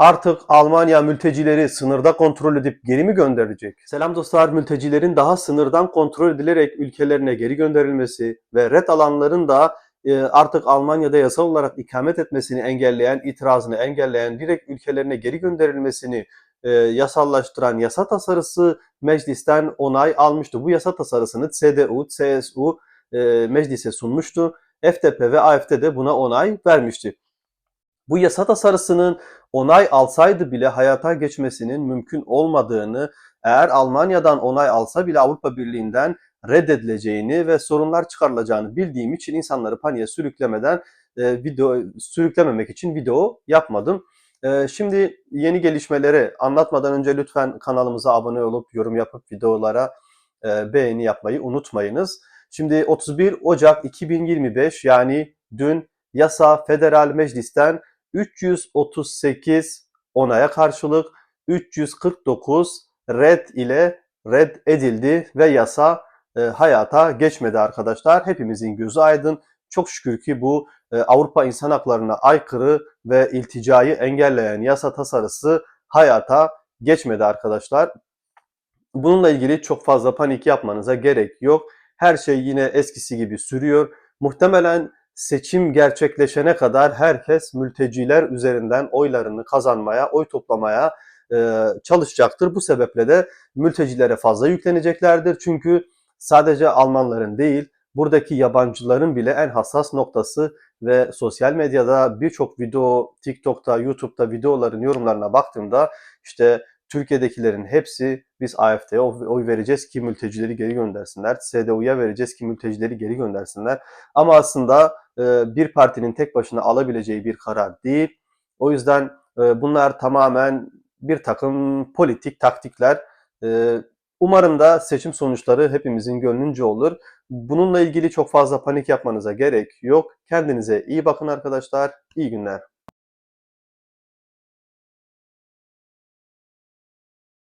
Artık Almanya mültecileri sınırda kontrol edip geri mi gönderecek? Selam dostlar, mültecilerin daha sınırdan kontrol edilerek ülkelerine geri gönderilmesi ve red alanların da e, artık Almanya'da yasal olarak ikamet etmesini engelleyen, itirazını engelleyen, direkt ülkelerine geri gönderilmesini e, yasallaştıran yasa tasarısı meclisten onay almıştı. Bu yasa tasarısını CDU, CSU e, meclise sunmuştu. FDP ve AFD de buna onay vermişti. Bu yasa tasarısının onay alsaydı bile hayata geçmesinin mümkün olmadığını, eğer Almanya'dan onay alsa bile Avrupa Birliği'nden reddedileceğini ve sorunlar çıkarılacağını bildiğim için insanları paniğe sürüklemeden e, video sürüklememek için video yapmadım. E, şimdi yeni gelişmeleri anlatmadan önce lütfen kanalımıza abone olup yorum yapıp videolara e, beğeni yapmayı unutmayınız. Şimdi 31 Ocak 2025 yani dün yasa federal meclisten 338 onaya karşılık 349 red ile red edildi ve yasa e, hayata geçmedi arkadaşlar. Hepimizin gözü aydın. Çok şükür ki bu e, Avrupa İnsan Haklarına aykırı ve ilticayı engelleyen yasa tasarısı hayata geçmedi arkadaşlar. Bununla ilgili çok fazla panik yapmanıza gerek yok. Her şey yine eskisi gibi sürüyor. Muhtemelen seçim gerçekleşene kadar herkes mülteciler üzerinden oylarını kazanmaya, oy toplamaya e, çalışacaktır. Bu sebeple de mültecilere fazla yükleneceklerdir. Çünkü sadece Almanların değil, buradaki yabancıların bile en hassas noktası ve sosyal medyada birçok video, TikTok'ta, YouTube'da videoların yorumlarına baktığımda işte Türkiye'dekilerin hepsi biz AFD'ye oy vereceğiz ki mültecileri geri göndersinler. CDU'ya vereceğiz ki mültecileri geri göndersinler. Ama aslında e, bir partinin tek başına alabileceği bir karar değil. O yüzden e, bunlar tamamen bir takım politik taktikler. E, umarım da seçim sonuçları hepimizin gönlünce olur. Bununla ilgili çok fazla panik yapmanıza gerek yok. Kendinize iyi bakın arkadaşlar. İyi günler.